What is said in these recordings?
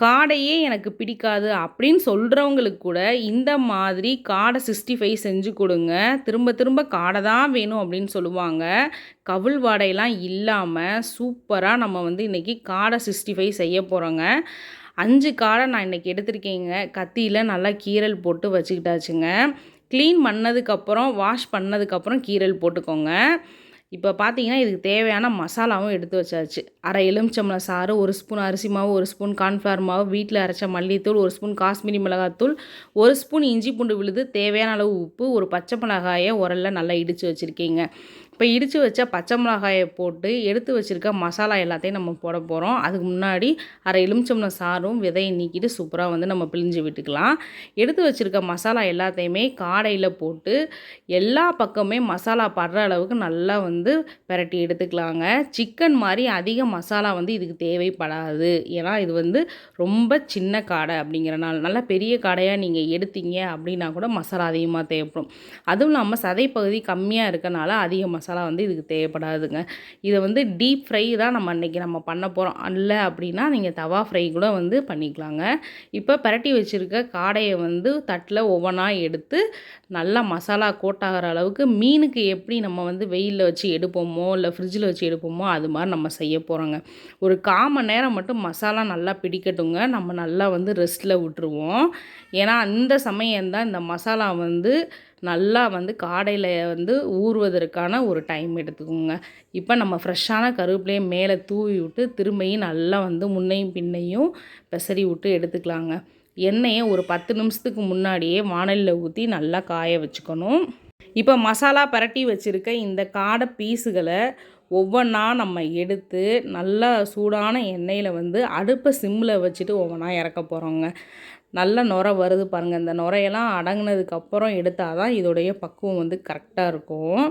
காடையே எனக்கு பிடிக்காது அப்படின்னு சொல்கிறவங்களுக்கு கூட இந்த மாதிரி காடை சிக்ஸ்டி ஃபைவ் செஞ்சு கொடுங்க. திரும்ப திரும்ப காடை தான் வேணும் அப்படின்னு சொல்லுவாங்க. கவுள் வாடையெல்லாம் இல்லாமல் சூப்பராக நம்ம வந்து இன்றைக்கி காடை சிக்ஸ்டி ஃபைவ் செய்ய போகிறோங்க அஞ்சு காடை நான் இன்றைக்கி எடுத்திருக்கேங்க. கத்தியில் நல்லா கீரல் போட்டு வச்சுக்கிட்டாச்சுங்க. க்ளீன் பண்ணதுக்கப்புறம் வாஷ் பண்ணதுக்கப்புறம் கீரல் போட்டுக்கோங்க. இப்போ பார்த்தீங்கன்னா இதுக்கு தேவையான மசாலாவும் எடுத்து வச்சாச்சு. அரை எலுமிச்சம்பளம் சாறு ஒரு ஸ்பூன் அரிசி மாவு ஒரு ஸ்பூன் கார்ன்ஃப்ளவர் மாவு வீட்டில் அரைச்ச மல்லித்தூள் ஒரு ஸ்பூன் காஷ்மீரி மிளகாத்தூள் ஒரு ஸ்பூன் இஞ்சி பூண்டு விழுது தேவையான அளவு உப்பு ஒரு பச்சை மிளகாயை உரலில் நல்லா இடித்து வச்சுருக்கீங்க. இப்போ இடித்து வச்ச பச்சை மிளகாயை போட்டு எடுத்து வச்சுருக்க மசாலா எல்லாத்தையும் நம்ம போட போகிறோம் அதுக்கு முன்னாடி அரை எலுமிச்சம்பழம் சாரும் விதையை நீக்கிட்டு சூப்பராக வந்து நம்ம பிழிஞ்சு விட்டுக்கலாம். எடுத்து வச்சுருக்க மசாலா எல்லாத்தையுமே காடையில் போட்டு எல்லா பக்கமே மசாலா படுற அளவுக்கு நல்லா வந்து பெரட்டி எடுத்துக்கலாங்க. சிக்கன் மாதிரி அதிக மசாலா வந்து இதுக்கு தேவைப்படாது. ஏன்னா இது வந்து ரொம்ப சின்ன காடை அப்படிங்கிறனால நல்லா பெரிய காடையாக நீங்கள் எடுத்தீங்க அப்படின்னா கூட மசாலா அதிகமாக தேவைப்படும். அதுவும் இல்லாமல் சதைப்பகுதி கம்மியாக இருக்கனால அதிக மசாலா மசாலா வந்து இதுக்கு தேவைப்படாதுங்க. இதை வந்து டீப் ஃப்ரை தான் நம்ம அன்றைக்கி நம்ம பண்ண போகிறோம் இல்லை அப்படின்னா நீங்கள் தவா ஃப்ரை கூட வந்து பண்ணிக்கலாங்க. இப்போ பரட்டி வச்சுருக்க காடையை வந்து தட்டில் ஒவ்வொன்றா எடுத்து நல்லா மசாலா கோட்டாகிற அளவுக்கு மீனுக்கு எப்படி நம்ம வந்து வெயிலில் வச்சு எடுப்போமோ இல்லை ஃப்ரிட்ஜில் வச்சு எடுப்போமோ அது மாதிரி நம்ம செய்ய போகிறோங்க ஒரு காமன் நேரம் மட்டும் மசாலா நல்லா பிடிக்கட்டுங்க. நம்ம நல்லா வந்து ரெஸ்ட்டில் விட்டுருவோம். ஏன்னா அந்த சமயம் தான் இந்த மசாலா வந்து நல்லா வந்து காடையில் வந்து ஊறுவதற்கான ஒரு டைம் எடுத்துக்கோங்க. இப்போ நம்ம ஃப்ரெஷ்ஷான கருவேப்பிலையை மேலே தூவி விட்டு திரும்பியும் நல்லா வந்து முன்னையும் பின்னையும் பெசரி விட்டு எடுத்துக்கலாங்க. எண்ணெயை ஒரு பத்து நிமிஷத்துக்கு முன்னாடியே வானலில் ஊற்றி நல்லா காய வச்சுக்கணும். இப்போ மசாலா பரட்டி வச்சுருக்க இந்த காடை பீஸுகளை ஒவ்வொன்றா நம்ம எடுத்து நல்லா சூடான எண்ணெயில் வந்து அடுப்பை சிம்மில் வச்சுட்டு ஒவ்வொன்றா இறக்க போகிறோங்க நல்ல நுரை வருது பாருங்கள் இந்த நுரையெல்லாம் அடங்கினதுக்கப்புறம் எடுத்தால் தான் இதோடைய பக்குவம் வந்து கரெக்டாக இருக்கும்.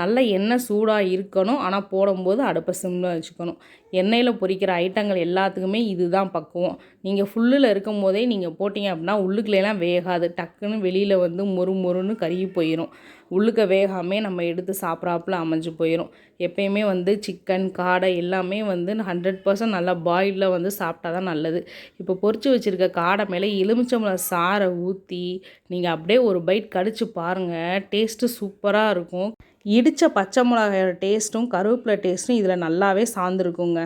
நல்ல எண்ணெய் சூடாக இருக்கணும். ஆனால் போடும்போது அடுப்பை சிம்மில் வச்சுக்கணும். எண்ணெயில் பொரிக்கிற ஐட்டங்கள் எல்லாத்துக்குமே இதுதான் பக்குவம். நீங்கள் ஃபுல்லில் இருக்கும் போதே நீங்கள் போட்டிங்க அப்படின்னா உள்ளுக்குள்ளேலாம் வேகாது. டக்குன்னு வெளியில் வந்து மொறு மொறுன்னு கருகி போயிடும் உள்ளுக்க வேகாமே நம்ம எடுத்து சாப்பிட்றாப்புல அமைஞ்சு போயிடும் எப்பயுமே வந்து சிக்கன் காடை எல்லாமே வந்து ஹண்ட்ரட் பர்சன்ட் நல்லா பாயிலில் வந்து சாப்பிட்டா தான் நல்லது. இப்போ பொறிச்சு வச்சுருக்க காடை மேலே எலுமிச்சம்பழம் சாரை ஊற்றி நீங்கள் அப்படியே ஒரு பைட் கடிச்சு பாருங்கள் டேஸ்ட்டு சூப்பராக இருக்கும். இடித்த பச்சை மிளகாயோட டேஸ்ட்டும் கருவேப்பிலை டேஸ்ட்டும் இதில் நல்லாவே சார்ந்துருக்குங்க.